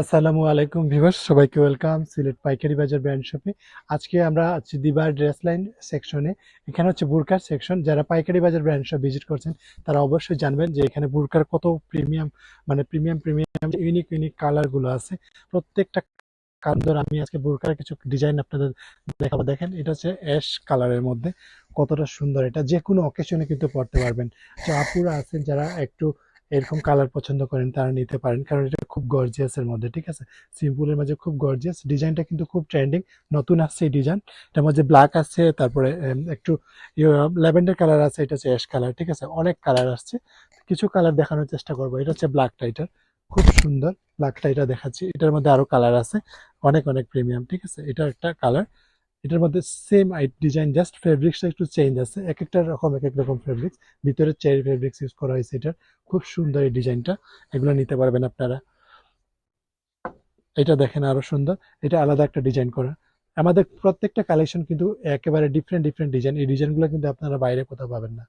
আসসালামু আলাইকুম ভিউয়ার্স, সবাইকে ওয়েলকাম সিলেট পাইকারি বাজার ব্র্যান্ড শপে। আজকে আমরা আছি দিবার ড্রেস লাইন সেকশনে। এখানে হচ্ছে বুরকার সেকশন। যারা পাইকারি বাজার ব্র্যান্ড শপ ভিজিট করছেন, তারা অবশ্যই জানবেন যে এখানে বুরকার কত প্রিমিয়াম মানে প্রিমিয়াম প্রিমিয়াম, ইউনিক ইউনিক কালারগুলো আছে। প্রত্যেকটা কান্দর আমি আজকে বুরকার কিছু ডিজাইন আপনাদের দেখাবো। দেখেন, এটা হচ্ছে অ্যাশ কালারের মধ্যে। কতটা সুন্দর। এটা যে কোনো অকেশনে কিন্তু পড়তে পারবেন। তো আপুরা আছেন, যারা একটু এরকম কালার পছন্দ করেন, তারা নিতে পারেন। কারণ এটা খুব গর্জিয়াস এর মধ্যে, ঠিক আছে? সিম্পলের মাঝে খুব গর্জিয়াস ডিজাইনটা কিন্তু খুব ট্রেন্ডিং নতুন আসছে এই ডিজাইন এটার মধ্যে ব্ল্যাক আছে, তারপরে একটু ল্যাভেন্ডার কালার আছে, এটা হচ্ছে অ্যাশ কালার ঠিক আছে? অনেক কালার আসছে, কিছু কালার দেখানোর চেষ্টা করব, এটা হচ্ছে ব্ল্যাক টাইটার খুব সুন্দর ব্ল্যাক টাইটার দেখাচ্ছি, এটার মধ্যে আরও কালার আছে, অনেক অনেক প্রিমিয়াম ঠিক আছে? এটা একটা কালার এটার মধ্যে সেম ডিজাইন জাস্ট ফেব্রিক্সটা একটু চেঞ্জ আছে, এক একটা রকম, এক এক রকম ফেব্রিক্স ভিতরে চেরি ফেব্রিক্স ইউজ করা হয়েছে এটার, খুব সুন্দর এই ডিজাইনটা এগুলো নিতে পারবেন আপনারা। এটা দেখেন আরও সুন্দর। এটা আলাদা একটা ডিজাইন করা। আমাদের প্রত্যেকটা কালেকশন কিন্তু একেবারে ডিফারেন্ট ডিফারেন্ট ডিজাইন এই ডিজাইনগুলো কিন্তু আপনারা বাইরে কোথাও পাবেন না।